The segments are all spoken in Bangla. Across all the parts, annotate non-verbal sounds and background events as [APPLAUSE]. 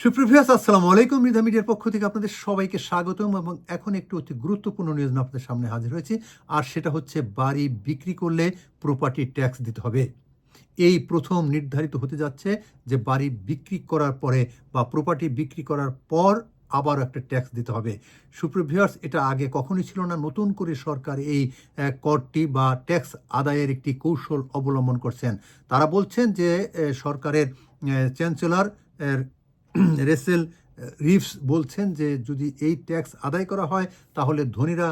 সুপ্রিভিয়াস আসসালামু আলাইকুম। মৃধা মিডিয়ার পক্ষ থেকে আপনাদের সবাইকে স্বাগতম এবং এখন একটু অতি গুরুত্বপূর্ণ নিউজ আপনাদের সামনে হাজির হয়েছে। আর সেটা হচ্ছে বাড়ি বিক্রি করলে প্রপার্টি ট্যাক্স দিতে হবে। এই প্রথম নির্ধারিত হতে যাচ্ছে যে বাড়ি বিক্রি করার পরে বা প্রপার্টি বিক্রি করার পর আবার একটা ট্যাক্স দিতে হবে। সুপ্রিভিয়ার্স এটা আগে কখনোই ছিল না। নতুন করে সরকার এই করটি বা ট্যাক্স আদায়ের একটি কৌশল অবলম্বন করছেন। তারা বলছেন যে সরকারের চ্যান্সেলর [CLEARS THROAT] রেসেল রিভস বলছেন যে যদি এই ট্যাক্স আদায় করা হয়, তাহলে ধনীরা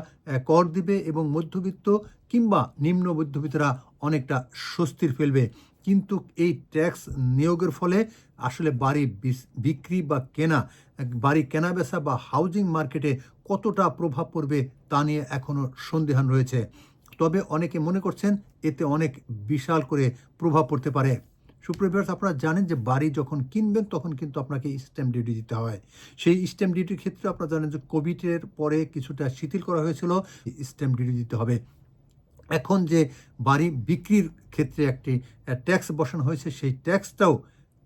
কর দিবে এবং মধ্যবিত্ত কিংবা নিম্ন মধ্যবিত্তরা অনেকটা স্বস্তির ফেলবে। কিন্তু এই ট্যাক্স নিয়োগের ফলে আসলে বাড়ি বিক্রি বা কেনা বাড়ি কেনা বেচা বা হাউজিং মার্কেটে কতটা প্রভাব পড়বে তা নিয়ে এখনও সন্দেহান রয়েছে। তবে অনেকে মনে করছেন এতে অনেক বিশাল করে প্রভাব পড়তে পারে। সুপ্রিভিয়ার্স আপনারা জানেন যে বাড়ি যখন কিনবেন, তখন কিন্তু আপনাকে স্ট্যাম্প ডিউটি দিতে হয়। সেই স্ট্যাম্প ডিউটির ক্ষেত্রে আপনারা জানেন যে কোভিডের পরে কিছুটা শিথিল করা হয়েছিল স্ট্যাম্প ডিউটি দিতে হবে। এখন যে বাড়ি বিক্রির ক্ষেত্রে একটি ট্যাক্স বসানো হয়েছে, সেই ট্যাক্সটাও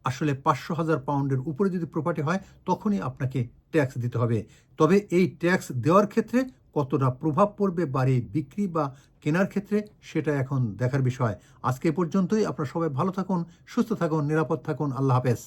আসলে পাঁচশো হাজার পাউন্ডের উপরে যদি প্রপার্টি হয়, তখনই আপনাকে ট্যাক্স দিতে হবে। তবে এই ট্যাক্স দেওয়ার ক্ষেত্রে কতটা প্রভাব পড়বে বাড়ি বিক্রি বা কেনার ক্ষেত্রে সেটা এখন দেখার বিষয়। আজকে পর্যন্তই। আপনারা সবাই ভালো থাকুন, সুস্থ থাকুন, নিরাপদ থাকুন। আল্লাহ হাফেজ।